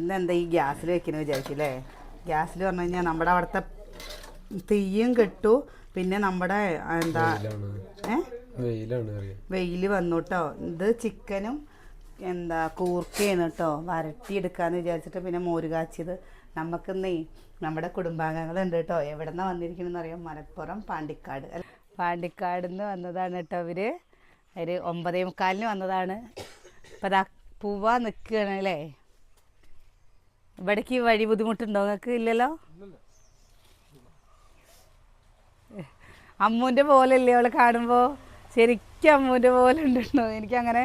ഇന്ന് എന്താ ഈ ഗ്യാസിൽ വെക്കുന്നത് വിചാരിച്ചില്ലേ? ഗ്യാസിൽ പറഞ്ഞു കഴിഞ്ഞാൽ നമ്മുടെ അവിടുത്തെ തീയും കിട്ടു. പിന്നെ നമ്മുടെ എന്താ വെയിൽ വന്നുട്ടോ വെയിലാണ് അറിയാം. വെയിൽ വന്നു കേട്ടോ ഇത് ചിക്കനും എന്താ കൂർക്കയാണ് കേട്ടോ വരട്ടിയെടുക്കാന്ന് വിചാരിച്ചിട്ട് പിന്നെ മോര് കാച്ചിയത്. നമുക്കിന്നേ നമ്മുടെ കുടുംബാംഗങ്ങളുണ്ട് കേട്ടോ എവിടെ നിന്നാണ് വന്നിരിക്കണമെന്ന് അറിയാം? മലപ്പുറം പാണ്ടിക്കാട്. പാണ്ടിക്കാട് നിന്ന് വന്നതാണ് കേട്ടോ അവർ ഒരു ഒമ്പതേ മുക്കാലിന് വന്നതാണ്. അപ്പം അതാ പൂവാ നിൽക്കുകയാണ് അല്ലേ ഇവിടേക്ക് വഴി ബുദ്ധിമുട്ടുണ്ടോ? നിങ്ങൾക്ക് ഇല്ലല്ലോ? അമ്മൂന്റെ പോലെയല്ലേ അവളെ കാണുമ്പോൾ ശരിക്കും അമ്മൂന്റെ പോലെ ഉണ്ടോ എനിക്കങ്ങനെ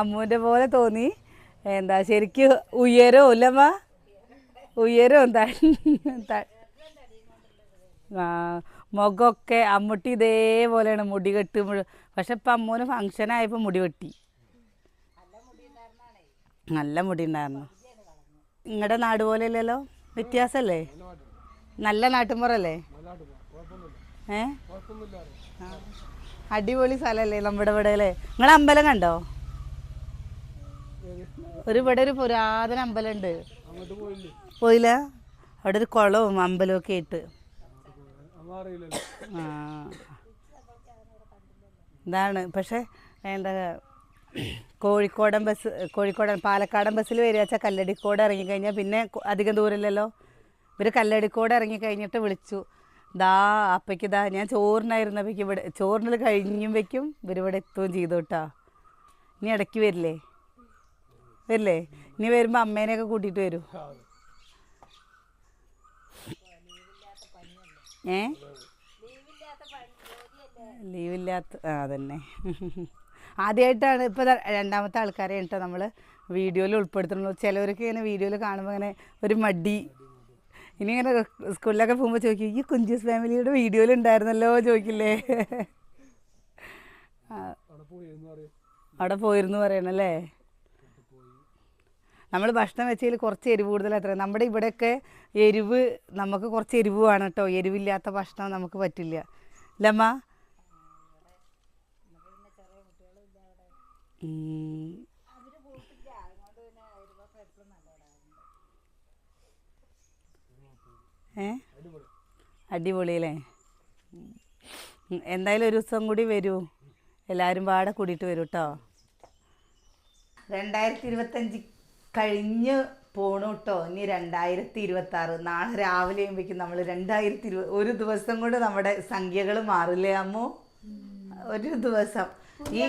അമ്മൂന്റെ പോലെ തോന്നി. എന്താ ശരിക്കും ഉയരവും ഇല്ലമ്മ? ഉയരവും മുഖമൊക്കെ അമ്മൂട്ടി ഇതേപോലെയാണ്. മുടി കെട്ട് പക്ഷെ ഇപ്പം അമ്മൂന് ഫങ്ഷൻ ആയപ്പോൾ മുടി വെട്ടി. നല്ല മുടി ഉണ്ടായിരുന്നു. നിങ്ങളുടെ നാട് പോലെ അല്ലല്ലോ വ്യത്യാസമല്ലേ നല്ല നാട്ടുമ്പുറല്ലേ ഏ. അടിപൊളി സ്ഥലല്ലേ നമ്മുടെ ഇവിടെ അല്ലേ? നിങ്ങളെ അമ്പലം കണ്ടോ? ഒരു ഇവിടെ ഒരു പുരാതന അമ്പലമുണ്ട്. പോയില്ല? അവിടെ ഒരു കുളവും അമ്പലവും ഒക്കെ ഇട്ട്. ആ. ഇതാണ്. പക്ഷേ എന്താ കോഴിക്കോടൻ ബസ് കോഴിക്കോടൻ പാലക്കാടൻ ബസ്സിൽ വരിക വെച്ചാൽ കല്ലടിക്കോട് ഇറങ്ങിക്കഴിഞ്ഞാൽ പിന്നെ അധികം ദൂരമില്ലല്ലോ. ഇവർ കല്ലടിക്കോട് ഇറങ്ങിക്കഴിഞ്ഞിട്ട് വിളിച്ചു. ദാ അപ്പയ്ക്ക് ദാ ഞാൻ ചോറിനായിരുന്നപ്പോഴേക്ക് ഇവിടെ ചോറിനത് കഴിഞ്ഞും വയ്ക്കും ഇവരിവിടെ എത്തുകയും ചെയ്തു കേട്ടോ ഇനി ഇടയ്ക്ക് വരില്ലേ? വരില്ലേ? ഇനി വരുമ്പോൾ അമ്മേനെയൊക്കെ കൂട്ടിയിട്ട് വരൂ. ഏ? ലീവില്ലാത്ത ആ അതന്നെ. ആദ്യമായിട്ടാണ് ഇപ്പോൾ രണ്ടാമത്തെ ആൾക്കാരെ കേട്ടോ നമ്മൾ വീഡിയോയിൽ ഉൾപ്പെടുത്തുള്ളൂ ചിലവർക്ക് ഇങ്ങനെ വീഡിയോയിൽ കാണുമ്പോൾ ഇങ്ങനെ ഒരു മടി. ഇനി ഇങ്ങനെ സ്കൂളിലൊക്കെ പോകുമ്പോൾ ചോദിക്കും ഈ കുഞ്ചൂസ് ഫാമിലിയുടെ വീഡിയോയിൽ ഉണ്ടായിരുന്നല്ലോ? ചോദിക്കില്ലേ. അവിടെ പോയിരുന്നു പറയണല്ലേ നമ്മൾ ഭക്ഷണം വെച്ചതിൽ കുറച്ച് എരിവ് കൂടുതൽ അത്ര നമ്മുടെ ഇവിടെയൊക്കെ എരിവ് നമുക്ക് കുറച്ച് എരിവ് വേണം കേട്ടോ. എരിവില്ലാത്ത ഭക്ഷണം നമുക്ക് പറ്റില്ല. ലമ്മ ഉം. ഏ? അടിപൊളിയല്ലേ. എന്തായാലും ഒരു ദിവസം കൂടി വരൂ. എല്ലാവരും പാടെ കൂടിയിട്ട് വരൂ കേട്ടോ രണ്ടായിരത്തി ഇരുപത്തഞ്ച് കഴിഞ്ഞ് പോണു കേട്ടോ ഇനി രണ്ടായിരത്തി ഇരുപത്തി ആറ് നാളെ രാവിലെ ആകുമ്പോഴേക്കും നമ്മൾ രണ്ടായിരത്തി ഇരുപത് ഒരു ദിവസം കൊണ്ട് നമ്മുടെ സംഖ്യകൾ മാറില്ലേ അമ്മോ? ഒരു ദിവസം. ഈ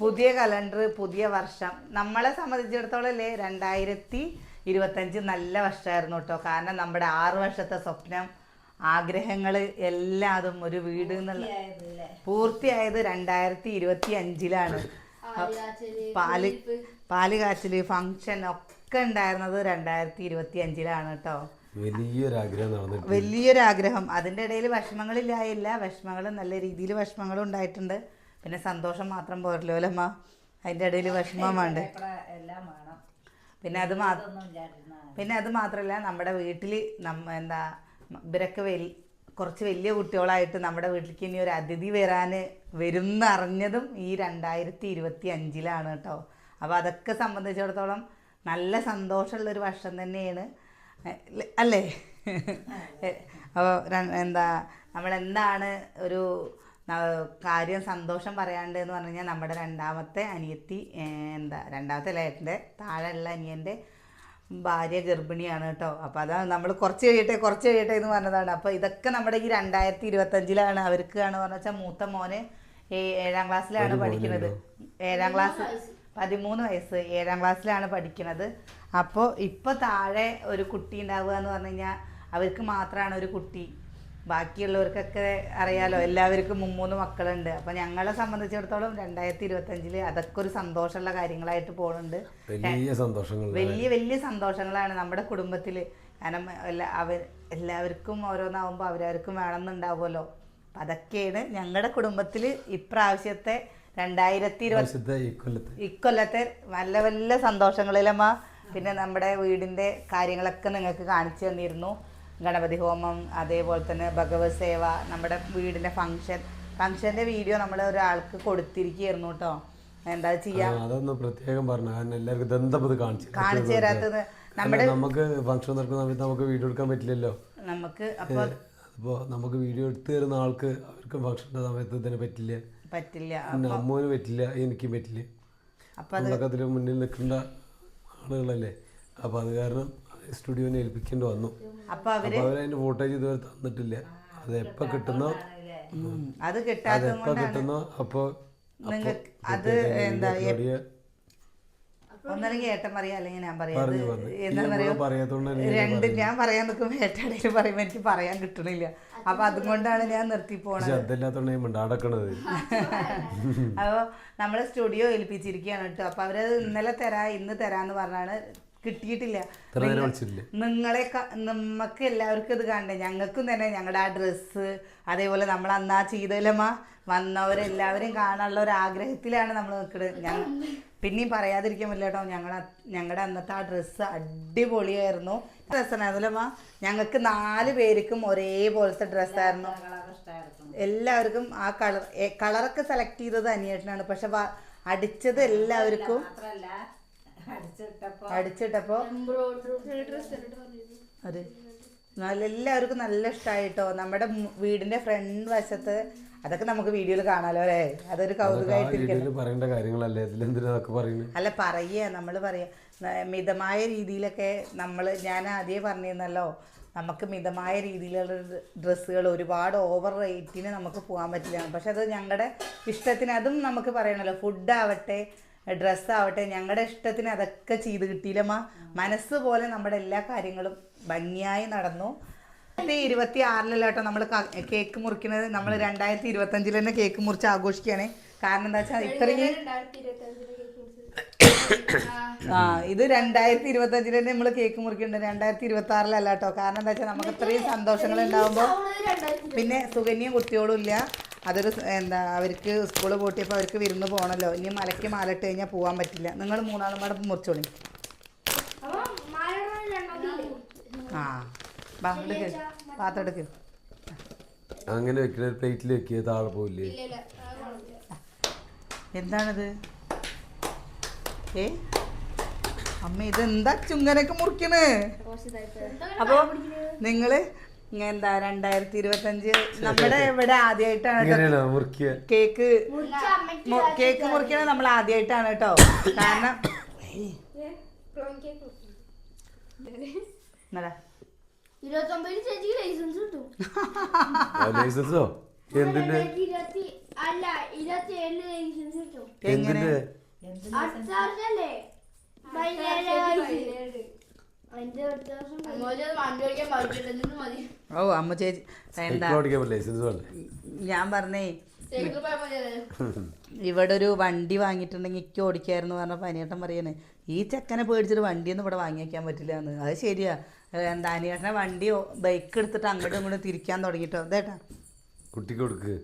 പുതിയ കലണ്ടർ പുതിയ വർഷം. നമ്മളെ സംബന്ധിച്ചിടത്തോളം അല്ലേ രണ്ടായിരത്തി ഇരുപത്തഞ്ച് നല്ല വർഷമായിരുന്നു കേട്ടോ. കാരണം നമ്മുടെ ആറ് വർഷത്തെ സ്വപ്നം ആഗ്രഹങ്ങൾ എല്ലാതും ഒരു വീട് എന്നുള്ള പൂർത്തിയായത് രണ്ടായിരത്തി ഇരുപത്തി അഞ്ചിലാണ് പാൽ പാൽ കാച്ചിൽ ഫങ്ഷൻ ഒക്കെ ഉണ്ടായിരുന്നത് രണ്ടായിരത്തി ഇരുപത്തി അഞ്ചിലാണ് കേട്ടോ. വലിയൊരു ആഗ്രഹം നടന്നിട്ട് വലിയൊരു ആഗ്രഹം അതിന്റെ ഇടയിൽ വിഷമങ്ങളില്ലായില്ല. വിഷമങ്ങൾ നല്ല രീതിയിൽ വിഷമങ്ങളും ഉണ്ടായിട്ടുണ്ട്. പിന്നെ സന്തോഷം മാത്രം പോരല്ലോ അല്ലമ്മ? അതിന്റെ ഇടയിൽ വിഷമം വേണ്ട? പിന്നെ അത് മാത്രം പിന്നെ അത് മാത്രമല്ല നമ്മുടെ വീട്ടിൽ നമ്മ എന്താ ഇവരൊക്കെ വലിയ കുറച്ച് വലിയ കുട്ടികളായിട്ട് നമ്മുടെ വീട്ടിലേക്ക് ഇനി ഒരു അതിഥി വരാൻ വരുന്നറിഞ്ഞതും ഈ രണ്ടായിരത്തി ഇരുപത്തി അഞ്ചിലാണ് കേട്ടോ. അപ്പോൾ അതൊക്കെ സംബന്ധിച്ചിടത്തോളം നല്ല സന്തോഷമുള്ളൊരു വർഷം തന്നെയാണ്. അല്ലേ? അപ്പോൾ എന്താ നമ്മളെന്താണ് ഒരു കാര്യം സന്തോഷം പറയാണ്ട് എന്ന് പറഞ്ഞു കഴിഞ്ഞാൽ നമ്മുടെ രണ്ടാമത്തെ അനിയത്തി എന്താ രണ്ടാമത്തെ ലേട്ടന്റെ താഴെയുള്ള അനിയന്റെ ഭാര്യ ഗർഭിണിയാണ് കേട്ടോ അപ്പോൾ അതാണ് നമ്മൾ കുറച്ച് കഴിയട്ടെ കുറച്ച് കഴിയട്ടെ എന്ന് പറഞ്ഞതാണ്. അപ്പോൾ ഇതൊക്കെ നമ്മുടെ ഈ രണ്ടായിരത്തി ഇരുപത്തഞ്ചിലാണ് അവർക്ക് ആണ് പറഞ്ഞു വെച്ചാൽ മൂത്ത മോന് ഏഴാം ക്ലാസ്സിലാണ് പഠിക്കുന്നത്. ഏഴാം ക്ലാസ് പതിമൂന്ന് വയസ്സ് ഏഴാം ക്ലാസ്സിലാണ് പഠിക്കുന്നത്. അപ്പോൾ ഇപ്പോൾ താഴെ ഒരു കുട്ടി ഉണ്ടാവുക എന്ന് പറഞ്ഞു കഴിഞ്ഞാൽ അവർക്ക് മാത്രമാണ് ഒരു കുട്ടി. ബാക്കിയുള്ളവർക്കൊക്കെ അറിയാലോ എല്ലാവർക്കും മുമ്മൂന്ന് മക്കളുണ്ട്. അപ്പോൾ ഞങ്ങളെ സംബന്ധിച്ചിടത്തോളം രണ്ടായിരത്തി ഇരുപത്തഞ്ചിൽ അതൊക്കെ ഒരു സന്തോഷമുള്ള കാര്യങ്ങളായിട്ട് പോകുന്നുണ്ട് വലിയ സന്തോഷങ്ങൾ വലിയ വലിയ സന്തോഷങ്ങളാണ് നമ്മുടെ കുടുംബത്തിൽ കാരണം എല്ലാ അവർ എല്ലാവർക്കും ഓരോന്നാവുമ്പോൾ അവരവർക്കും വേണമെന്നുണ്ടാവുമല്ലോ. അപ്പം അതൊക്കെയാണ് ഞങ്ങളുടെ കുടുംബത്തിൽ ഇപ്രാവശ്യത്തെ രണ്ടായിരത്തി ഇരുപത്തി കൊല്ലത്ത്. ഇക്കൊല്ലത്തെ നല്ല നല്ല സന്തോഷങ്ങളിലമ്മ. പിന്നെ നമ്മുടെ വീടിന്റെ കാര്യങ്ങളൊക്കെ നിങ്ങൾക്ക് കാണിച്ചു തന്നിരുന്നു. ഗണപതി ഹോമം അതേപോലെ തന്നെ ഭഗവത് സേവ നമ്മുടെ വീടിന്റെ ഫങ്ഷൻ ഫങ്ഷന്റെ വീഡിയോ നമ്മൾ ഒരാൾക്ക് കൊടുത്തിരിക്കുകയായിരുന്നു കേട്ടോ. എന്താ ചെയ്യാം? അതൊന്ന് പ്രത്യേകം പറഞ്ഞു കാരണം എല്ലാവർക്കും ദന്തപത് കാണിച്ചു കാണിച്ചു തരാത്തത്? നമ്മുടെ നമുക്ക് ഫംഗ്ഷൻ നടക്കുന്ന സമയത്ത് നമുക്ക് വീഡിയോ എടുക്കാൻ പറ്റില്ലല്ലോ. നമുക്ക് അപ്പോൾ അപ്പോൾ നമുക്ക് വീഡിയോ എടുത്തു തരുന്ന ആൾക്ക് അവർക്ക് ഭക്ഷണ സമയത്ത് തന്നെ പറ്റില്ല. പറ്റില്ല. അമ്മൂന് പറ്റില്ല എനിക്കും പറ്റില്ല. അപ്പം നമ്മളൊക്കെ അതിന് മുന്നിൽ നിൽക്കേണ്ട ആളുകളല്ലേ? അപ്പോൾ അത് കാരണം സ്റ്റുഡിയോനെ ഏൽപ്പിക്കേണ്ടി വന്നു. അപ്പൊ അവർ അപ്പോൾ അവരതിന്റെ ഫോട്ടോജ് ഇതുവരെ തന്നിട്ടില്ല. അത് എപ്പൊ കിട്ടുന്നോ? അത് കിട്ടാതെ കിട്ടാത്തത് കിട്ടുന്നോ? അപ്പോൾ നിങ്ങൾക്ക് അത് എന്താ ഒന്നല്ലെങ്കിൽ ഏട്ടൻ പറയാ അല്ലെങ്കിൽ ഞാൻ പറയാം. എന്താണെന്നറിയോ നമ്മൾ രണ്ട് ഞാൻ പറയാൻ നിൽക്കുമ്പോൾ ഏട്ടടയിൽ പറയുമ്പോൾ എനിക്ക് പറയാൻ കിട്ടണില്ല. അപ്പൊ അതുകൊണ്ടാണ് ഞാൻ നിർത്തി പോണത്. അപ്പോൾ നമ്മൾ സ്റ്റുഡിയോ ഏൽപ്പിച്ചിരിക്കുകയാണ് കേട്ടോ. അപ്പൊ അവരത് ഇന്നലെ തരാ ഇന്ന് തരാന്ന് പറഞ്ഞാണ് കിട്ടിയിട്ടില്ല. നിങ്ങളെ നമുക്ക് നമ്മക്ക് എല്ലാവർക്കും ഇത് കണ്ടേ. ഞങ്ങൾക്കും തന്നെ ഞങ്ങളുടെ ആ ഡ്രസ്സ് അതേപോലെ നമ്മൾ അന്നാ ചെയ്തല്ലമ്മ വന്നവരെല്ലാവരും കാണാനുള്ള ഒരു ആഗ്രഹത്തിലാണ് നമ്മൾ നിൽക്കുന്നത് ഞാൻ പിന്നെയും പറയാതിരിക്കാൻ പറ്റില്ല കേട്ടോ. ഞങ്ങൾ ഞങ്ങളുടെ അന്നത്തെ ആ ഡ്രസ്സ് അടിപൊളിയായിരുന്നു. ഡ്രസ്സായിരുന്നല്ലമ്മ ഞങ്ങൾക്ക് നാല് പേർക്കും ഒരേപോലത്തെ ഡ്രസ്സായിരുന്നു. എല്ലാവർക്കും ആ കളർ കളറൊക്കെ സെലക്ട് ചെയ്തത് അനിയേട്ടനാണ്. പക്ഷെ അടിച്ചത് എല്ലാവർക്കും അടിച്ചിട്ടപ്പോ അതെ. നല്ല എല്ലാവർക്കും നല്ല ഇഷ്ടായിട്ടോ. നമ്മുടെ വീടിന്റെ ഫ്രണ്ട് വശത്ത് അതൊക്കെ നമുക്ക് വീഡിയോയിൽ കാണാലോ അല്ലേ? അതൊരു കൗതുകമായിട്ട് അല്ല പറയുക. നമ്മൾ പറയുക മിതമായ രീതിയിലൊക്കെ നമ്മൾ ഞാൻ ആദ്യമേ പറഞ്ഞിരുന്നല്ലോ നമുക്ക് മിതമായ രീതിയിലുള്ള ഡ്രസ്സുകൾ ഒരുപാട് ഓവർ റേറ്റിന് നമുക്ക് പോകാൻ പറ്റില്ല. പക്ഷെ അത് ഞങ്ങളുടെ ഇഷ്ടത്തിന് അതും നമുക്ക് പറയണല്ലോ ഫുഡ് ആവട്ടെ ഡ്രസ്സ് ആവട്ടെ ഞങ്ങളുടെ ഇഷ്ടത്തിന് അതൊക്കെ ചെയ്ത് കിട്ടിയില്ലമ്മ മനസ്സ് പോലെ നമ്മുടെ എല്ലാ കാര്യങ്ങളും ഭംഗിയായി നടന്നു. ഇരുപത്തി ആറിലല്ലോട്ടോ നമ്മൾ കേക്ക് മുറിക്കുന്നത് നമ്മൾ രണ്ടായിരത്തി ഇരുപത്തി അഞ്ചിൽ തന്നെ കേക്ക് മുറിച്ച് ആഘോഷിക്കുകയാണ് കാരണം എന്താ വെച്ചാൽ ഇത്രയും ആ ഇത് രണ്ടായിരത്തി ഇരുപത്തി അഞ്ചിൽ തന്നെ നമ്മൾ കേക്ക് മുറിക്കുന്നുണ്ട് രണ്ടായിരത്തി ഇരുപത്തി ആറിലല്ല കേട്ടോ കാരണം എന്താ വെച്ചാൽ നമുക്ക് ഇത്രയും സന്തോഷങ്ങൾ ഉണ്ടാകുമ്പോൾ പിന്നെ സുകന്യം കുട്ടിയോളും ഇല്ല. അതൊരു എന്താ അവർക്ക് സ്കൂൾ പൂട്ടിയപ്പോൾ അവർക്ക് വിരുന്ന് പോകണമല്ലോ ഇനി മലയ്ക്ക് മാലിട്ട് കഴിഞ്ഞാൽ പോകാൻ പറ്റില്ല. നിങ്ങൾ മൂന്നാളും കൂടെ മുറിച്ചോളി. ആ ബാ എടുക്ക്. പാത്രം എടുക്ക്. അങ്ങനെ വെക്കുന്ന പ്ലേറ്റിൽ വെക്കിയ താഴെ പോയില്ലേ എന്താണിത്? ഏ? അമ്മ എന്താ ചുങ്ങനൊക്കെ മുറിക്കണ്? അപ്പൊ നിങ്ങൾ എന്താ രണ്ടായിരത്തി ഇരുപത്തി അഞ്ച് നമ്മുടെ ഇവിടെ ആദ്യമായിട്ടാണ് കേക്ക് കേക്ക് മുറിക്കണത് നമ്മൾ ആദ്യമായിട്ടാണ് കേട്ടോ. കാരണം ലൈസൻസ് എന്തിന്റെ എന്തിന്റെ ഓ അമ്മ ചേച്ചി എന്താ ഞാൻ പറഞ്ഞേ ഇവിടെ ഒരു വണ്ടി വാങ്ങിയിട്ടുണ്ടെങ്കിൽ ഇക്ക് ഓടിക്കായിരുന്നു പറഞ്ഞ പനിയേട്ടൻ പറയണേ. ഈ ചെക്കനെ പേടിച്ചിട്ട് വണ്ടിയൊന്നും ഇവിടെ വാങ്ങി വയ്ക്കാൻ പറ്റില്ല എന്ന് അത് ശരിയാ. എന്താ അനിയേട്ടനെ വണ്ടി ബൈക്ക് എടുത്തിട്ട് അങ്ങോട്ടും ഇങ്ങോട്ടും തിരിക്കാൻ തുടങ്ങിട്ടോ അതേട്ടാ കുട്ടിക്ക് കൊടുക്ക്.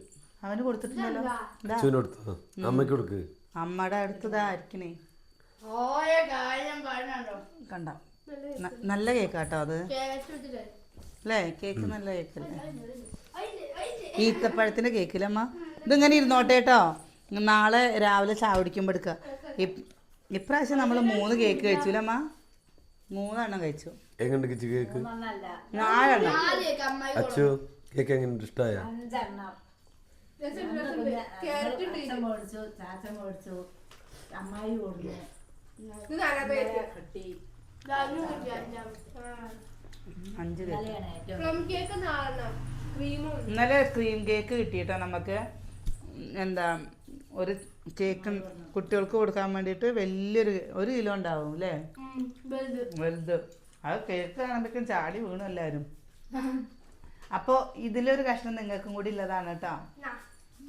അവന് കൊടുത്തിട്ടുണ്ടല്ലോ. ഇതാ. അച്ഛന് കൊടുത്തോ? അമ്മയ്ക്ക് കൊടുക്ക്. അമ്മയുടെ അടുത്തതാ ആയിരിക്കണേ. ഓരോ കാര്യം പറഞ്ഞോ കണ്ട? നല്ല കേക്കാട്ടോ അത്. അല്ലേ കേക്ക് നല്ല കേക്കല്ലേ? ഈത്തപ്പഴത്തിന്റെ കേക്കില്ലമ്മ. ഇതിങ്ങനെ ഇരുന്നോട്ടെ കേട്ടോ നാളെ രാവിലെ എടുക്കുക ഇപ്- ഇപ്രാവശ്യം നമ്മൾ മൂന്ന് കേക്ക് കഴിച്ചില്ലമ്മ മൂന്നെണ്ണം കഴിച്ചു. എങ്ങനെ കേക്ക്? നാലെണ്ണം. അച്ചു കേക്ക് എങ്ങനെ ഇഷ്ടമായ അമ്മായി കൊടുത്തു. അഞ്ച് ഇന്നലെ ക്രീം കേക്ക് കിട്ടിയിട്ടോ നമുക്ക്? എന്താ ഒരു കേക്ക് കുട്ടികൾക്ക് കൊടുക്കാൻ വേണ്ടിട്ട് വലിയൊരു ഒരു കിലോ ഉണ്ടാവും അല്ലേ? വലുത്. വലുത്. അത് കേക്ക് കാണുമ്പോഴേക്കും ചാടി വീണു എല്ലാവരും. അപ്പോൾ ഇതിലൊരു കഷ്ണം നിങ്ങൾക്കും കൂടി ഉള്ളതാണ് കേട്ടോ.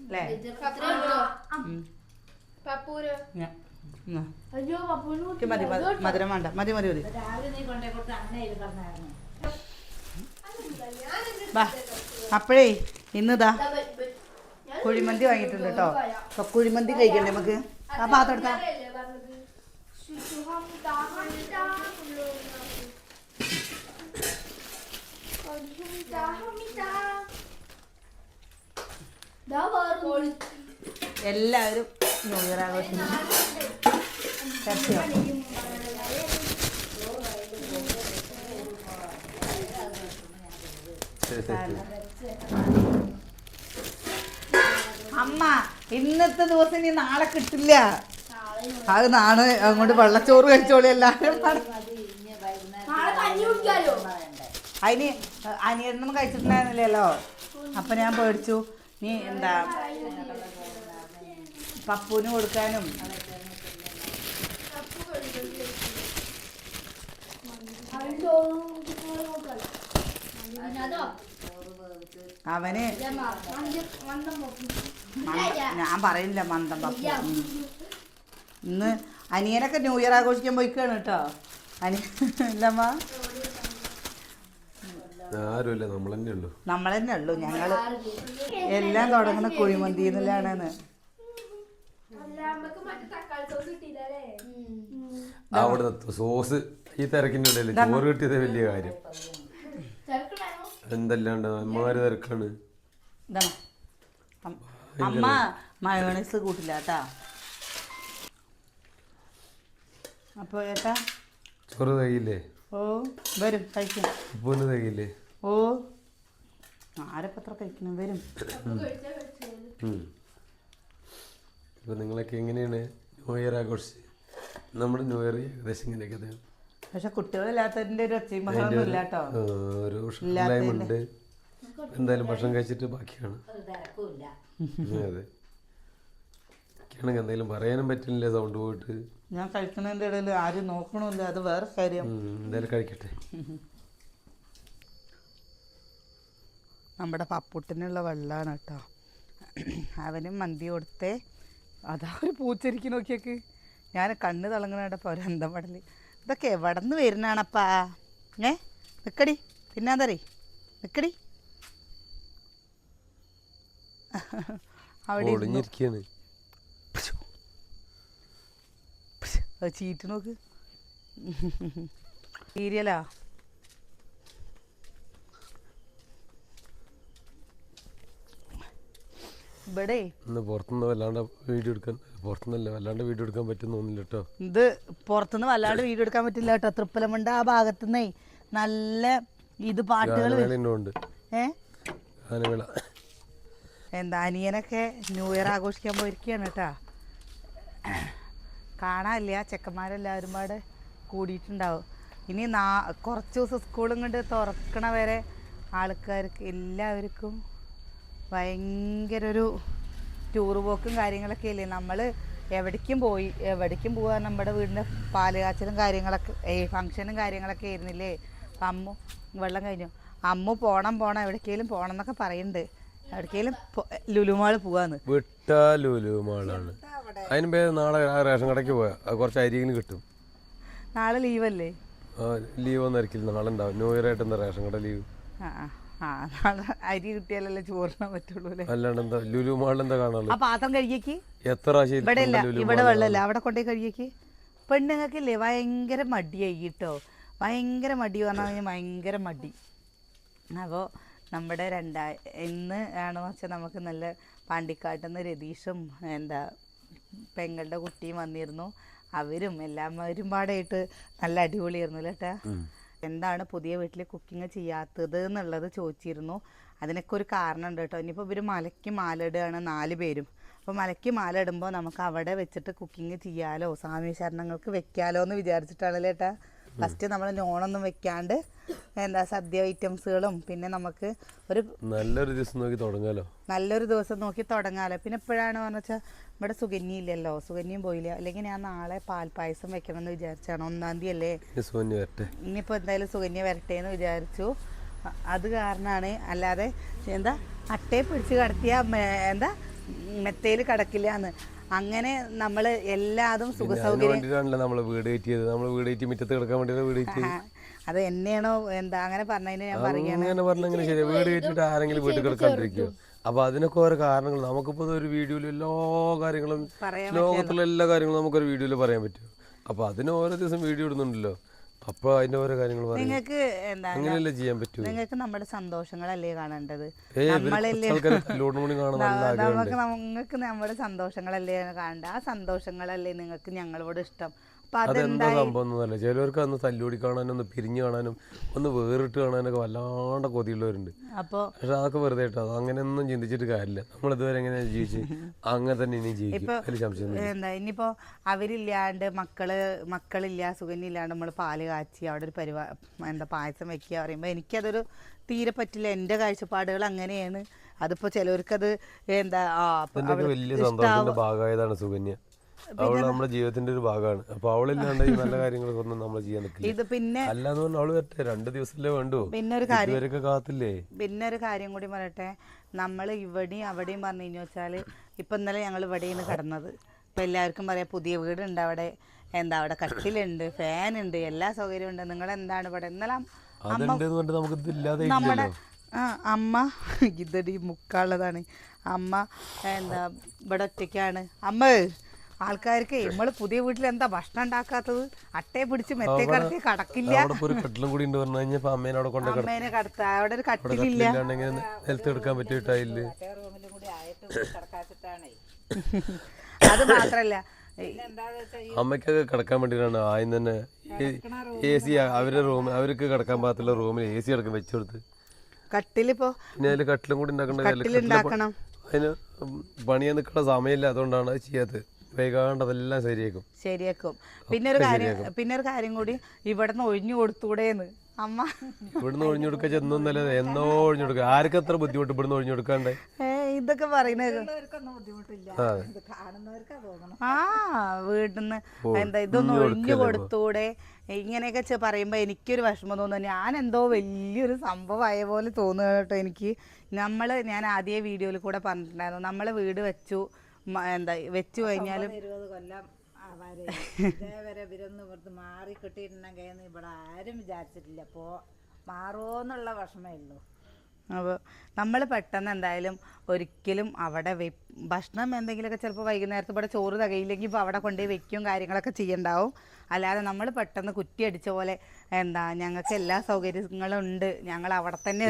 അല്ലേ? മതി മധുരം വേണ്ട. മതി മതി മതി. വാ അപ്പോഴേ ഇന്നിതാ കുഴിമന്തി വാങ്ങിയിട്ടുണ്ട് കേട്ടോ. അപ്പൊ കുഴിമന്തി കഴിക്കണ്ടേ നമുക്ക്? ആ പാത്രം എടുത്താ. എല്ലാവരും ന്യൂ ഇയർ ആഘോഷിക്കുന്നു. അമ്മ ഇന്നത്തെ ദിവസം ഇനി നാളെ കിട്ടില്ല. അത് നാളെ അങ്ങോട്ട് വെള്ളച്ചോറ് കഴിച്ചോളി എല്ലാരും. അതിന് അനിയനും കഴിച്ചിട്ടുണ്ടായിരുന്നില്ലല്ലോ. അപ്പൊ ഞാൻ പേടിച്ചു. നീ എന്താ? പപ്പുവിന് കൊടുക്കാനും അവന് ഞാൻ പറയില്ല മന്ദം പപ്പു. ഇന്ന് അനിയനൊക്കെ ന്യൂ ഇയർ ആഘോഷിക്കാൻ പോയിക്കാണ് കേട്ടോ അനിയ ഇല്ലമ്മ. ആരുമില്ല നമ്മൾ തന്നെ ഉള്ളൂ. നമ്മൾ തന്നെ ഉള്ളൂ ഞങ്ങൾ എല്ലാം തുടങ്ങുന്ന കുഴിമന്തി അവിടുത്തെ സോസ് ഈ തിരക്കിന്റെ ഇടയിൽ ചോറ് കിട്ടിയത് വലിയ കാര്യം. എന്തല്ലാണ്ട് അമ്മമാര് തിരക്കാണ്. അമ്മ മയോണൈസ് കൂട്ടില്ല കേട്ടാ. അപ്പോൾ ഏട്ടാ? ചോറ് തികയില്ലേ ഓ വരും കഴിക്കും. ഉപ്പൂന് തികയില്ലേ ഓ. ആരെപ്പത്ര കഴിക്കണം? വരും. ഇപ്പം നിങ്ങളൊക്കെ എങ്ങനെയാണ് ന്യൂ ഇയർ ആഘോഷിച്ച് നമ്മുടെ ന്യൂ ഇയർ ഏകദേശം ഇങ്ങനെയൊക്കെ തന്നെ. പക്ഷെ കുട്ടികളില്ലാത്തതിന്റെ ഒരു ഒച്ചയും ബഹളമൊന്നും ഇല്ല കേട്ടോ ഒരു ടൈം ഉണ്ട് എന്തായാലും ഭക്ഷണം കഴിച്ചിട്ട് ബാക്കിയാണ്. അതെ. എനിക്കാണെങ്കിൽ എന്തെങ്കിലും പറയാനും പറ്റില്ല സൗണ്ട് പോയിട്ട്. ഞാൻ കഴിക്കുന്നതിന്റെ ഇടയിൽ ആരും നോക്കണമില്ല അത് വേറെ കാര്യം. എന്തായാലും കഴിക്കട്ടെ. നമ്മുടെ പപ്പുട്ടിനുള്ള വെള്ളമാണ് കേട്ടോ അവനും മന്തി കൊടുത്തേ. അതാ ഒരു പൂച്ചരിക്ക് നോക്കിയൊക്കെ. ഞാൻ കണ്ണ് തിളങ്ങണ ഒരു അന്തം പടൽ? ഇതൊക്കെ എവിടെ നിന്ന് വരുന്നതാണപ്പാ ഏ? നിക്കടി. പിന്നാന്തറി? നിക്കടി. അവിടെ ചീറ്റ് നോക്ക്. സീരിയലാ? ഇവിടെ? ഇന്ന് പുറത്തുനിന്ന് വല്ലാണ്ട് വീഡിയോ എടുക്കാൻ പുറത്തുനിന്നല്ല വല്ലാണ്ട് വീഡിയോ എടുക്കാൻ പറ്റുന്ന തോന്നില്ല കേട്ടോ ഇത് പുറത്തുനിന്ന് വല്ലാണ്ട് വീഡിയോ എടുക്കാൻ പറ്റില്ല കേട്ടോ തൃപ്പലമുണ്ട ആ ഭാഗത്തുനിന്നേ നല്ല ഇത് പാട്ടുകൾ ഏ? ഗാനമേള. എന്താ അനിയനൊക്കെ ന്യൂ ഇയർ ആഘോഷിക്കാൻ പോയിരിക്കുകയാണ് കേട്ടാ കാണാനില്ല ചെക്കന്മാരെല്ലാവരും പാടെ കൂടിയിട്ടുണ്ടാവും. ഇനി നാ കുറച്ച് ദിവസം സ്കൂളും കൊണ്ട് തുറക്കണ വരെ ആൾക്കാർക്ക് എല്ലാവർക്കും ഭയങ്കര ഒരു ടൂർ പോക്കും കാര്യങ്ങളൊക്കെ അല്ലേ നമ്മൾ എവിടേക്കും പോയി എവിടേക്കും പോകാൻ നമ്മുടെ വീടിന്റെ പാൽ കാച്ചലും കാര്യങ്ങളൊക്കെ ഈ ഫങ്ഷനും കാര്യങ്ങളൊക്കെ ആയിരുന്നില്ലേ? അപ്പം അമ്മു വെള്ളം കഴിഞ്ഞു? അമ്മു പോണം പോണം എവിടേക്കെങ്കിലും പോണം എന്നൊക്കെ പറയുന്നുണ്ട് എവിടേക്കെങ്കിലും ലുലുമാൾ പോവാന്ന്. വിട്ട ലുലുമാളാണ് അതിന് പേര് നാളെ ആ റേഷൻ കടയ്ക്ക് പോയാൽ കുറച്ച് അരിയെങ്കിലും കിട്ടും. നാളെ ലീവല്ലേ? ലീവ് ഒന്നും ആയിരിക്കില്ല. നാളെ ഉണ്ടാവും ന്യൂ ഇയർ ആയിട്ട് എന്താ റേഷൻ കട ലീവ്? ആ ആ, ആ അരി കിട്ടിയാലല്ലേ ചോറിനാൻ പറ്റുള്ളൂ അല്ലേ? അല്ലാണ്ട് എന്താ ലുലു മാളിൽ എന്താ ആ പാത്രം കഴുകിയേക്ക് എത്ര പ്രാവശ്യം ഇവിടെ ഇല്ല ഇവിടെ വെള്ളമില്ല. അവിടെ കൊണ്ടേ കഴുകിയേക്ക് പെണ്ണുങ്ങൾക്കില്ലേ ഭയങ്കര മടിയായി കേട്ടോ. ഭയങ്കര മടി പറഞ്ഞാൽ കഴിഞ്ഞാൽ ഭയങ്കര മടി. അപ്പോൾ നമ്മുടെ രണ്ടാ ഇന്ന് ആണെന്ന് വെച്ചാൽ നമുക്ക് നല്ല പാണ്ടിക്കാട്ടിൽ നിന്ന് രതീഷും എന്താ പെങ്ങളുടെ കുട്ടിയും വന്നിരുന്നു. അവരും എല്ലാവരും പാടായിട്ട് നല്ല അടിപൊളിയായിരുന്നു കേട്ടാ എന്താണ് പുതിയ വീട്ടിൽ കുക്കിംഗ് ചെയ്യാത്തത് എന്നുള്ളത് ചോദിച്ചിരുന്നു. അതിനൊക്കെ ഒരു കാരണം ഉണ്ട് കേട്ടോ. ഇനിയിപ്പോൾ ഇവർ മലയ്ക്ക് മാലിടുകയാണ് നാല് പേരും. അപ്പോൾ മലയ്ക്ക് മാലിടുമ്പോൾ നമുക്ക് അവിടെ വെച്ചിട്ട് കുക്കിംഗ് ചെയ്യാലോ? സ്വാമി ശരണങ്ങൾക്ക് വെക്കാലോ എന്ന് വിചാരിച്ചിട്ടാണല്ലേ ഏട്ടാ? ഫസ്റ്റ് നമ്മൾ ലോണൊന്നും വെക്കാണ്ട് എന്താ സദ്യ ഐറ്റംസുകളും പിന്നെ നമുക്ക് ഒരു നല്ലൊരു ദിവസം നോക്കി തുടങ്ങാലോ? നല്ലൊരു ദിവസം നോക്കി തുടങ്ങാലോ. പിന്നെ എപ്പോഴാണ് പറഞ്ഞു വെച്ചാൽ ഇവിടെ സുകന്യ ഇല്ലല്ലോ. സുകന്യയും പോയില്ല. അല്ലെങ്കിൽ ഞാൻ നാളെ പാൽപ്പായസം വെക്കണം എന്ന് വിചാരിച്ചാണ്. ഒന്നാം തീയതി അല്ലേ? സുകന്യ വരട്ടെ. ഇനിയിപ്പോൾ എന്തായാലും സുകന്യ വരട്ടെ എന്ന് വിചാരിച്ചു. അത് കാരണമാണ് അല്ലാതെ എന്താ അട്ടയെ പിടിച്ച് കടത്തിയ എന്താ മെത്തയിൽ കിടക്കില്ല എന്ന് അങ്ങനെ നമ്മൾ എല്ലാതും സുഖസൗകര്യം നമ്മൾ വീട് കയറ്റിയത്. നമ്മൾ വീട് കയറ്റി മുറ്റത്ത് കിടക്കാൻ വേണ്ടിയാണ് വീട് കയറ്റിയത്. അത് എന്നെയാണോ എന്താ അങ്ങനെ പറഞ്ഞതിന് ഞാൻ പറയുകയാണ്. അങ്ങനെ പറഞ്ഞെങ്ങനെ ശരി വീട് ആരെങ്കിലും വീട്ടിൽ അപ്പൊ അതിനൊക്കെ ഓരോ കാരണങ്ങൾ. നമുക്കിപ്പോ ഒരു വീഡിയോയിൽ എല്ലാ കാര്യങ്ങളും ലോകത്തുള്ള എല്ലാ കാര്യങ്ങളും നമുക്കൊരു വീഡിയോയിൽ പറയാൻ പറ്റും. അപ്പൊ അതിന് ഓരോ ദിവസം വീഡിയോ ഇടുന്നുണ്ടല്ലോ. അപ്പൊ അതിന്റെ ഓരോ കാര്യങ്ങൾ നിങ്ങൾക്ക് എന്താ അങ്ങനെയല്ലേ ചെയ്യാൻ പറ്റൂ? നിങ്ങൾക്ക് നമ്മുടെ സന്തോഷങ്ങളല്ലേ കാണേണ്ടത്? നമ്മളല്ലേ നമുക്ക് നിങ്ങൾക്ക് നമ്മുടെ സന്തോഷങ്ങളല്ലേ കാണണ്ട ആ സന്തോഷങ്ങളല്ലേ നിങ്ങൾക്ക് ഞങ്ങളോട് ഇഷ്ടം? അതെന്താ സംഭവം എന്നല്ല ചിലവർക്ക് അന്ന് തല്ലുകൂടി കാണാനും ഒന്ന് പിരിഞ്ഞു കാണാനും ഒന്ന് വേറിട്ട് കാണാനൊക്കെ വല്ലാണ്ട് കൊതിയുള്ളവരുണ്ട്. പക്ഷെ അതൊക്കെ വെറുതെ കേട്ടോ അങ്ങനെയൊന്നും ചിന്തിച്ചിട്ട് കാര്യമില്ല. നമ്മൾ ഇതുവരെ എങ്ങനെ ജീവിച്ച് അങ്ങനെ തന്നെ ഇനി ജീവിക്കും. എന്താ ഇനിയിപ്പോ അവരില്ലാണ്ട് മക്കൾ മക്കളില്ല സുഖനില്ലാണ്ട് നമ്മൾ പാൽ കാച്ചി അവിടെ ഒരു പരിപാ എന്താ പായസം വെക്കുക പറയുമ്പോ എനിക്കതൊരു തീരെ പറ്റില്ല. എന്റെ കാഴ്ചപ്പാടുകൾ അങ്ങനെയാണ്. അതിപ്പോ ചിലവർക്കത് എന്താ ആ സന്തോഷത്തിന്റെ ഭാഗമായതാണ് സുകന്യ. അവൾ നമ്മുടെ ജീവിതത്തിന്റെ ഒരു ഭാഗമാണ്. അപ്പൊ അവളില്ലാണ്ട് ഈ നല്ല കാര്യങ്ങളൊക്കെ നമ്മൾ ചെയ്യാൻ പറ്റില്ല ഇത് പിന്നെ അല്ലാന്ന് പറഞ്ഞാൽ അവൾ വരട്ടെ രണ്ട് ദിവസത്തിലേ വേണ്ടു. പിന്നെ ഒരു കാര്യം കാത്തില്ലേ? പിന്നെ ഒരു കാര്യം കൂടി പറയട്ടെ. നമ്മൾ ഇവിടെയും അവിടെയും പറഞ്ഞു കഴിഞ്ഞു വെച്ചാൽ ഇപ്പം ഇന്നലെ ഞങ്ങൾ ഇവിടെയാണ് കിടന്നത്. ഇപ്പം എല്ലാവർക്കും പറയാം പുതിയ വീടുണ്ട് അവിടെ. എന്താ അവിടെ കട്ടിലുണ്ട് ഫാനുണ്ട് ഉണ്ട് എല്ലാ സൗകര്യവും ഉണ്ട്. നിങ്ങൾ എന്താണ് ഇവിടെ? ഇന്നലെ നമ്മുടെ ആ അമ്മ ഇതടി മുക്കാളതാണ്. അമ്മ എന്താ ഇവിടെ ഒറ്റയ്ക്കാണ്. അമ്മ ആൾക്കാർക്ക് നമ്മൾ പുതിയ വീട്ടിൽ എന്താ ഭക്ഷണം ഉണ്ടാക്കാത്തത്? അട്ടയെ പിടിച്ച് മെത്തേ കടത്തി കടക്കില്ല. ഒരു കട്ടിലും കൂടി ഉണ്ട് പറഞ്ഞു അമ്മേനെ അവിടെ കൊണ്ട് അമ്മേനെ കടത്ത അവിടെ ഒരു കട്ടിലില്ല. നിലത്ത് എടുക്കാൻ പറ്റിയിട്ടായില്ലേ മറ്റേ റൂമിലും കൂടി ആയിട്ട് കിടക്കാച്ചിട്ടാണേ. അത് മാത്രല്ല. അമ്മയ്ക്കൊക്കെ കിടക്കാൻ വേണ്ടിയിട്ടാണ് ആദ്യം തന്നെ എ സി അവരുടെ റൂം അവർക്ക് കിടക്കാൻ പാകത്തുള്ള റൂമിൽ എ സി അടക്കം വെച്ചു കൊടുത്ത്. കട്ടിലിപ്പോ കട്ടിലും കൂടി ഉണ്ടാക്കേണ്ട അതിന് പണിയാൻ നിൽക്കേണ്ട സമയമില്ല അതുകൊണ്ടാണ് അത് ചെയ്യാത്തത്. വൈകാണ്ട് അതെല്ലാം ശരിയാക്കും. ശരിയാക്കും പിന്നെ ഒരു കാര്യം പിന്നെ ഒരു കാര്യം കൂടി ഇവിടുന്ന് ഒഴിഞ്ഞു കൊടുത്തൂടേന്ന്. അമ്മ. ഇവിടുന്ന് ഒഴിഞ്ഞു കൊടുക്കാൻ ചെന്നൊന്നല്ല എന്നോ ഒഴിഞ്ഞു കൊടുക്കുക ആർക്കും എത്ര ബുദ്ധിമുട്ട് ഇവിടുന്ന് ഒഴിഞ്ഞു കൊടുക്കാണ്ട്? ഇതൊക്കെ പറയുന്നത് ആ. വീട്ടിന്ന് എന്താ ഇതൊന്നും ഒഴിഞ്ഞു കൊടുത്തൂടെ? ഇങ്ങനെയൊക്കെ പറയുമ്പോ എനിക്കൊരു വിഷമം തോന്നുന്നു. ഞാൻ എന്തോ വലിയൊരു സംഭവമായ പോലെ തോന്നുക കേട്ടോ എനിക്ക്. നമ്മൾ ഞാൻ ആദ്യ വീഡിയോയിൽ കൂടെ പറഞ്ഞിട്ടുണ്ടായിരുന്നു. നമ്മൾ വീട് വെച്ചു. എന്താ വെച്ചു കഴിഞ്ഞാലും ഇരുപത് കൊല്ലം ഇതേവരെ ഇവരൊന്നും ഇവിടുന്ന് മാറി കിട്ടിയിട്ടുണ്ടെങ്കിൽ ഇവിടെ ആരും വിചാരിച്ചിട്ടില്ല. അപ്പോ മാറുമോന്നുള്ള വിഷമേ ഉള്ളൂ. അപ്പോൾ നമ്മൾ പെട്ടെന്ന് എന്തായാലും ഒരിക്കലും അവിടെ വെ ഭക്ഷണം എന്തെങ്കിലുമൊക്കെ ചിലപ്പോൾ വൈകുന്നേരത്ത് ഇവിടെ ചോറ് തകയില്ലെങ്കിൽ ഇപ്പോൾ അവിടെ കൊണ്ടുപോയി വെക്കും കാര്യങ്ങളൊക്കെ ചെയ്യണ്ടാവും. അല്ലാതെ നമ്മൾ പെട്ടെന്ന് കുറ്റി അടിച്ച പോലെ എന്താ ഞങ്ങൾക്ക് എല്ലാ സൗകര്യങ്ങളും ഉണ്ട്. ഞങ്ങൾ അവിടെ തന്നെ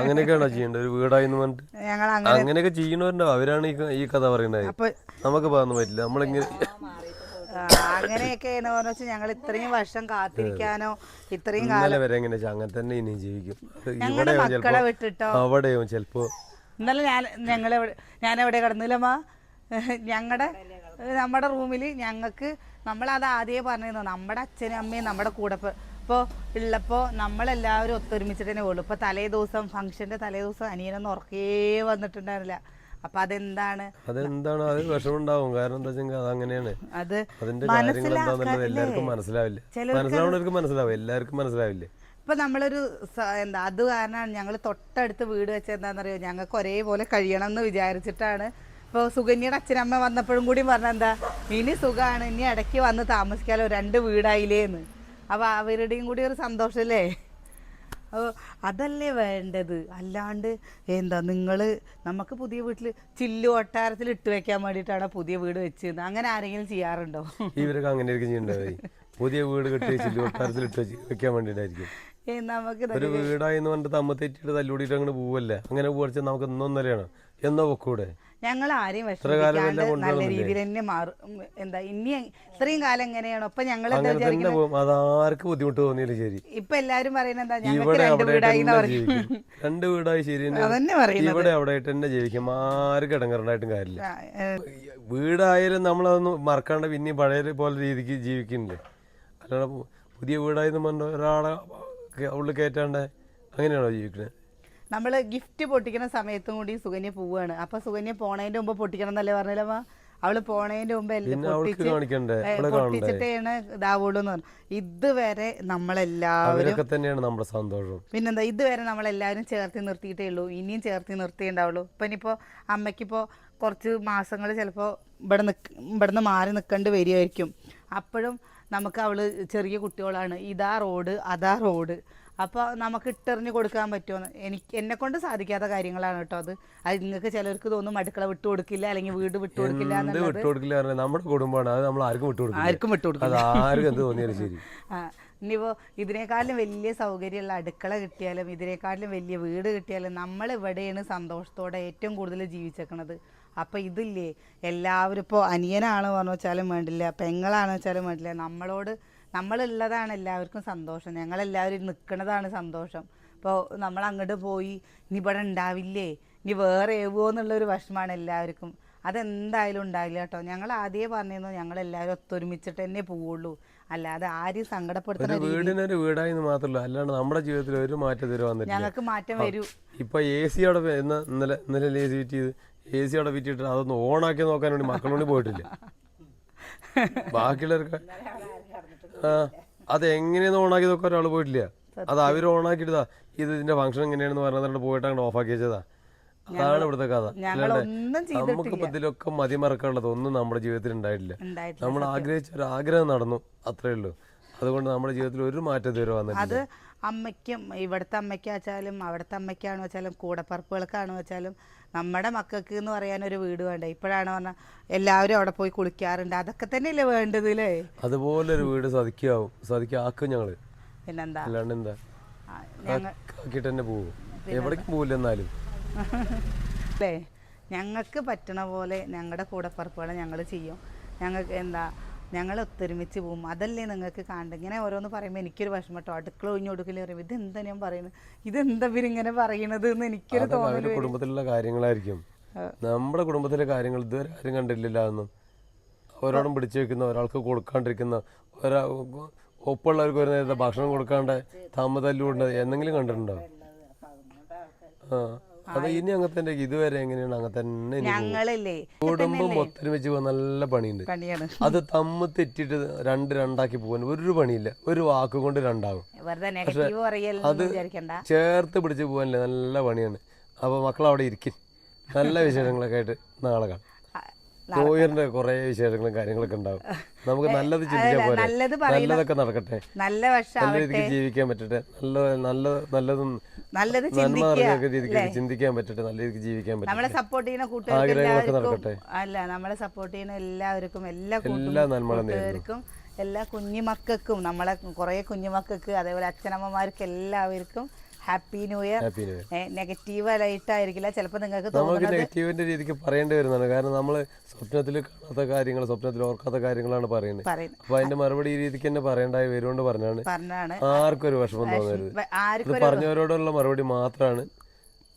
അങ്ങനെയൊക്കെയാണോ ചെയ്യേണ്ടത്? ഒരു വീടായിന്ന് പറഞ്ഞിട്ട്? ഞങ്ങൾ അങ്ങനെ അങ്ങനെയൊക്കെ ചെയ്യണവരുണ്ടോ? അവരാണ് ഈ കഥ പറയുന്നത്. അപ്പോൾ നമുക്ക് പറഞ്ഞു പറ്റില്ല. നമ്മളിങ്ങനെ അങ്ങനെയൊക്കെയാണ് പറഞ്ഞു വെച്ചാൽ ഞങ്ങൾ ഇത്രയും വർഷം കാത്തിരിക്കാനോ ഇത്രയും കാലം വരെ എങ്ങനെ അങ്ങനെ തന്നെ ഇനി ജീവിക്കും. ഞങ്ങളുടെ മക്കളെ വിട്ടിട്ടോ? അവിടെയോ ചിലപ്പോ ഇന്നലെ ഞാൻ ഞങ്ങളെവിടെ ഞാനെവിടെ കിടന്നില്ലമ്മ? ഞങ്ങളുടെ നമ്മുടെ റൂമിൽ ഞങ്ങൾക്ക് നമ്മളത് ആദ്യമേ പറഞ്ഞിരുന്നു നമ്മുടെ അച്ഛനും അമ്മയും നമ്മുടെ കൂടെ ഇപ്പോൾ ഉള്ളപ്പോൾ നമ്മളെല്ലാവരും ഒത്തൊരുമിച്ചിട്ട് തന്നെ ഉള്ളൂ. ഇപ്പോൾ തലേ ദിവസം ഫംഗ്ഷന്റെ തലേ ദിവസം അനിയനൊന്നും ഉറക്കേ വന്നിട്ടുണ്ടായിരുന്നില്ല. അപ്പം അതെന്താണ്? അതെന്താണ്? അത് വിഷമുണ്ടാവും. കാരണം എന്താ വെച്ചാൽ അത് അങ്ങനെയാണ്. അത് അതിന്റെ കാര്യങ്ങൾ എല്ലാവർക്കും മനസ്സിലാവില്ല. മനസ്സിലാവുന്നവർക്ക് മനസ്സിലാവും. എല്ലാവർക്കും മനസ്സിലാവില്ലേ? ഇപ്പം നമ്മളൊരു എന്താ അത് കാരണമാണ് ഞങ്ങൾ തൊട്ടടുത്ത് വീട് വെച്ചത് എന്താണെന്നറിയോ ഞങ്ങൾക്ക് ഒരേപോലെ കഴിയണം എന്ന് വിചാരിച്ചിട്ടാണ്. ഇപ്പോൾ സുകന്യയുടെ അച്ഛനമ്മ വന്നപ്പോഴും കൂടി പറഞ്ഞ എന്താ ഇനി സുഖമാണ് ഇനി ഇടയ്ക്ക് വന്ന് താമസിക്കാലോ. രണ്ട് വീടായില്ലേന്ന്. അപ്പോൾ അവരുടെയും കൂടി ഒരു സന്തോഷമല്ലേ അതല്ലേ വേണ്ടത്? അല്ലാണ്ട് എന്താ നിങ്ങൾ നമുക്ക് പുതിയ വീട്ടിൽ ചില്ലു കൊട്ടാരത്തിൽ ഇട്ട് വെക്കാൻ വേണ്ടിയിട്ടാണ് പുതിയ വീട് വെച്ചത്? അങ്ങനെ ആരെങ്കിലും ചെയ്യാറുണ്ടോ? ഇവരൊക്കെ അങ്ങനെയൊക്കെ പുതിയ വീട് കെട്ടി ചില്ലു കൊട്ടാരത്തിൽ ഇട്ട് വെക്കാൻ വേണ്ടിയിട്ടായിരിക്കും. ഒരു വീടായെന്ന് പറഞ്ഞിട്ട് തമ്മ തെറ്റിയിട്ട് തല്ലുകൂടിയിട്ട് അങ്ങോട്ട് പോവല്ലേ? അങ്ങനെ പോവാച്ചാൽ നമുക്ക് ഇന്നൊന്നരയാണ് എന്നോ പൊക്കൂടെ? ഞങ്ങൾ ആരെയും വിഷമിക്കാണ്ട് നല്ല? രീതിയിൽ തന്നെ മാറും. എന്താ ഇനി ഇത്രയും കാലം എങ്ങനെയാണോ? ഇപ്പൊ ഞങ്ങൾ അതാർക്ക് ബുദ്ധിമുട്ട് തോന്നിയില്ല ശരി. ഇപ്പൊ എല്ലാരും പറയുന്നത് എന്താ ഞങ്ങൾക്ക് രണ്ട് വീടായി എന്ന് രണ്ട് വീടായി ശരി തന്നെ. അതന്നെ പറയുന്നത്. ഇവിടെ അവിടെ ആയിട്ട് തന്നെ ജീവിക്കും. ആർക്കും കാര്യമില്ല. വീടായാലും നമ്മളതൊന്ന് മറക്കാണ്ട് പിന്നെ പഴയ പോലെ രീതിക്ക് ജീവിക്കുന്നില്ലേ അല്ലാതെ പുതിയ വീടായെന്ന് പറഞ്ഞ ഒരാളെ ഉള്ളിൽ കയറ്റാണ്ട് അങ്ങനെയാണോ ജീവിക്കുന്നത് നമ്മൾ ഗിഫ്റ്റ് പൊട്ടിക്കുന്ന സമയത്തും കൂടി സുകന്യ പോവാണ്. അപ്പൊ സുകന്യ പോണതിന്റെ മുമ്പ് പൊട്ടിക്കണം എന്നല്ലേ പറഞ്ഞല്ലോ അവൾ പോണതിന്റെ മുമ്പ് പൊട്ടിച്ചിട്ടാണ് ഇതാവുള്ളൂ എന്ന് പറഞ്ഞു. ഇതുവരെ നമ്മളെല്ലാവരും തന്നെയാണ് നമ്മുടെ സന്തോഷം. പിന്നെന്താ ഇതുവരെ നമ്മളെല്ലാവരും ചേർത്തി നിർത്തിയിട്ടേ ഉള്ളൂ. ഇനിയും ചേർത്തി നിർത്തിയേ ഇപ്പൊ ഇനിയിപ്പോ അമ്മയ്ക്കിപ്പോ കുറച്ച് മാസങ്ങൾ ചിലപ്പോ ഇവിടെ നിക്ക് ഇവിടുന്ന് മാറി നിൽക്കേണ്ടി വരികയായിരിക്കും. അപ്പോഴും നമുക്ക് അവൾ ചെറിയ കുട്ടികളാണ്. ഇതാ റോഡ് അതാ റോഡ്. അപ്പോൾ നമുക്ക് ഇട്ടെറിഞ്ഞ് കൊടുക്കാൻ പറ്റുമെന്ന്? എനിക്ക് എന്നെ കൊണ്ട് സാധിക്കാത്ത കാര്യങ്ങളാണ് കേട്ടോ അത്. അത് നിങ്ങൾക്ക് ചിലർക്ക് തോന്നും അടുക്കള വിട്ടു കൊടുക്കില്ല അല്ലെങ്കിൽ വീട് വിട്ടു കൊടുക്കില്ല വിട്ടു കൊടുക്കില്ല നമ്മുടെ കുടുംബമാണ്. അത് നമ്മൾ ആർക്കും വിട്ടു കൊടുക്കില്ല. ആർക്കും വിട്ടു കൊടുക്കില്ല. ആർക്കും എന്ത് തോന്നിയാലും ശരി. ആ ഇനിയിപ്പോൾ ഇതിനേക്കാളും വലിയ സൗകര്യമുള്ള അടുക്കള കിട്ടിയാലും ഇതിനേക്കാളും വലിയ വീട് കിട്ടിയാലും നമ്മൾ ഇവിടെയാണ് സന്തോഷത്തോടെ ഏറ്റവും കൂടുതൽ ജീവിച്ചേക്കണത്. അപ്പം ഇതില്ലേ എല്ലാവരും ഇപ്പോൾ അനിയനാണെന്ന് പറഞ്ഞു വെച്ചാലും വേണ്ടില്ല പെങ്ങളാണെന്ന് വെച്ചാലും വേണ്ടില്ല നമ്മളോട് നമ്മളുള്ളതാണ് എല്ലാവർക്കും സന്തോഷം. ഞങ്ങളെല്ലാവരും നിൽക്കുന്നതാണ് സന്തോഷം. ഇപ്പോൾ നമ്മൾ അങ്ങോട്ട് പോയി ഇനി ഇവിടെ ഉണ്ടാവില്ലേ? ഇനി വേറെ ഏവോ എന്നുള്ളൊരു വിഷമമാണ് എല്ലാവർക്കും. അതെന്തായാലും ഉണ്ടാവില്ല കേട്ടോ. ഞങ്ങൾ ആദ്യമേ പറഞ്ഞിരുന്നു ഞങ്ങളെല്ലാവരും ഒത്തൊരുമിച്ചിട്ട് തന്നെ പോവുള്ളൂ. അല്ലാതെ ആരും സങ്കടപ്പെടുത്തുന്ന വീടിനൊരു വീടായി മാത്രമല്ല അല്ലാണ്ട് നമ്മുടെ ജീവിതത്തിൽ ഒരു മാറ്റം ഇതുവരെ വന്നിട്ടില്ല. ഞങ്ങൾക്ക് മാറ്റം വരൂ. ഇപ്പൊ എ സി അവിടെ ഇന്നലെ ഇന്നലെ എ സി ഫിറ്റ് ചെയ്ത്? എ സി അവിടെ ഫിറ്റ് ചെയ്തിട്ട് അതൊന്ന് ഓണാക്കി നോക്കാൻ വേണ്ടി മക്കളോട് പോയിട്ടില്ല. ബാക്കിയുള്ളവർക്ക് അത് എങ്ങനെയൊന്നും ഓണാക്കി നോക്കാൻ ഒരാൾ പോയിട്ടില്ല. അത് അവർ ഓണാക്കിയിട്ടാ ഇത് ഇതിന്റെ ഫംഗ്ഷൻ എങ്ങനെയാണെന്ന് പറഞ്ഞാൽ പോയിട്ട് അങ്ങോട്ട് ഓഫാക്കി വെച്ചതാ. അതാണ് ഇവിടുത്തെ കഥ. ഞങ്ങളൊന്നും നമുക്ക് ഇപ്പൊ ഇതിലൊക്കെ മതിമറക്കാനുള്ളത് ഒന്നും നമ്മുടെ ജീവിതത്തിൽ ഉണ്ടായിട്ടില്ല. ഉണ്ടായിട്ടില്ല നമ്മൾ ആഗ്രഹിച്ച ഒരു ആഗ്രഹം നടന്നു അത്രേ ഉള്ളൂ. അതുകൊണ്ട് നമ്മുടെ ജീവിതത്തിൽ ഒരു മാറ്റം ഇതുവരെ വന്നിട്ടില്ല. അത് അമ്മയ്ക്കും ഇവിടുത്തെ അമ്മയ്ക്കാച്ചാലും അവിടുത്തെ അമ്മയ്ക്കാണെന്ന് വെച്ചാലും കൂടെപ്പറപ്പുകൾക്കാണെന്ന് വെച്ചാലും നമ്മുടെ മക്കൾക്ക് എന്ന് പറയാൻ ഒരു വീട് വേണ്ട? ഇപ്പോഴാണ് പറഞ്ഞാൽ എല്ലാവരും അവിടെ പോയി കുളിക്കാറുണ്ട്. അതൊക്കെ തന്നെയല്ലേ വേണ്ടത് അല്ലേ അതുപോലെ ഒരു വീട് സതിക്കാവും സതിക്കാക്കും ഞങ്ങൾ. പിന്നെന്താ? അല്ലാണ്ട് എന്താ? ആ, ഞങ്ങൾ ആക്കിയിട്ട് തന്നെ പോകും എവിടേക്കും പോവില്ല എന്നാലും. അല്ലേ ഞങ്ങൾക്ക് പറ്റണ പോലെ ഞങ്ങളുടെ കൂടപ്പറപ്പുകളെ ഞങ്ങൾ ചെയ്യും. ഞങ്ങൾക്ക് എന്താ ഞങ്ങൾ ഒത്തൊരുമിച്ച് പോകും അതല്ലേ നിങ്ങൾക്ക് കാണണ്ട ഇങ്ങനെ ഓരോന്ന് പറയുമ്പോൾ എനിക്കൊരു വിഷമം കേട്ടോ. അടുക്കള ഒഴിഞ്ഞു കൊടുക്കില്ല പറയുമ്പോൾ ഇതെന്താ ഞാൻ പറയുന്നത്? ഇതെന്താ ഇവരിങ്ങനെ പറയണത് എന്ന് എനിക്കൊരു തോന്നൽ കുടുംബത്തിലുള്ള കാര്യങ്ങളായിരിക്കും. നമ്മുടെ കുടുംബത്തിലെ കാര്യങ്ങൾ ഇതുവരെ ആരും കണ്ടിട്ടില്ല അതൊന്നും ഒരാളും പിടിച്ചു വെക്കുന്ന ഒരാൾക്ക് കൊടുക്കാണ്ടിരിക്കുന്ന ഒരാ ഒപ്പുള്ളവർക്ക് ഒരു നേരത്തെ ഭക്ഷണം കൊടുക്കാണ്ട് തമ്മ തല്ലുകൊണ്ട് എന്തെങ്കിലും കണ്ടിട്ടുണ്ടോ? ആ. അത് ഇനി അങ്ങനത്തെ ഇതുവരെ എങ്ങനെയാണ് അങ്ങനെ തന്നെ ഞങ്ങളല്ലേ കുടുംബം ഒത്തൊരുമിച്ച് പോകാൻ നല്ല പണിയുണ്ട്. പണിയാണ്. അത് തമ്മ് തെറ്റിട്ട് രണ്ട് രണ്ടാക്കി പോകാൻ ഒരു പണിയില്ല. ഒരു വാക്ക് കൊണ്ട് രണ്ടാകും അത് ചേർത്ത് പിടിച്ച് പോകാനല്ലേ നല്ല പണിയാണ്. അപ്പൊ മക്കൾ അവിടെ ഇരിക്കും. നല്ല വിശേഷങ്ങളൊക്കെ ആയിട്ട് നാളെ കാണാം. ജോയറിന്റെ കുറെ വിശേഷങ്ങളും കാര്യങ്ങളൊക്കെ ഉണ്ടാവും. നമുക്ക് നല്ലത് ചിന്തിച്ചാൽ പോലെ നല്ലതൊക്കെ നടക്കട്ടെ. നല്ല രീതിക്ക് ജീവിക്കാൻ പറ്റട്ടെ. നല്ല നല്ല നല്ലതും നല്ലത് ചിന്തിക്കാൻ പറ്റട്ടെ നല്ല രീതിക്ക് ജീവിക്കാൻ നമ്മളെ സപ്പോർട്ട് ചെയ്യുന്ന കൂട്ടുകാർക്ക്. അല്ല നമ്മളെ സപ്പോർട്ട് ചെയ്യുന്ന എല്ലാവർക്കും എല്ലാ. കൂട്ടുകാർക്കും എല്ലാ കുഞ്ഞുമക്കൾക്കും നമ്മളെ കുറേ കുഞ്ഞുമക്കൾക്ക് അതേപോലെ അച്ഛനമ്മമാർക്ക് എല്ലാവർക്കും happy new year happy new year negative ആയിട്ടായിരിക്കില്ല ചിലപ്പോൾ നിങ്ങൾക്ക് നമുക്ക് നെഗറ്റീവിന്റെ രീതിക്ക് പറയേണ്ടി വരുന്നതാണ്. കാരണം നമ്മൾ സ്വപ്നത്തിൽ കാണാത്ത കാര്യങ്ങൾ സ്വപ്നത്തിൽ ഓർക്കാത്ത കാര്യങ്ങളാണ് പറയുന്നത്. അപ്പൊ അതിന്റെ മറുപടി ഈ രീതിക്ക് തന്നെ പറയേണ്ടായി വരുമെന്ന് പറഞ്ഞാണ്. പറഞ്ഞാണ്. ആർക്കും ഒരു വിഷമം. തോന്നരുത്. പറഞ്ഞവരോടുള്ള മറുപടി മാത്രമാണ്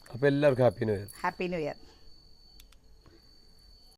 അപ്പൊ എല്ലാവർക്കും happy new year happy new year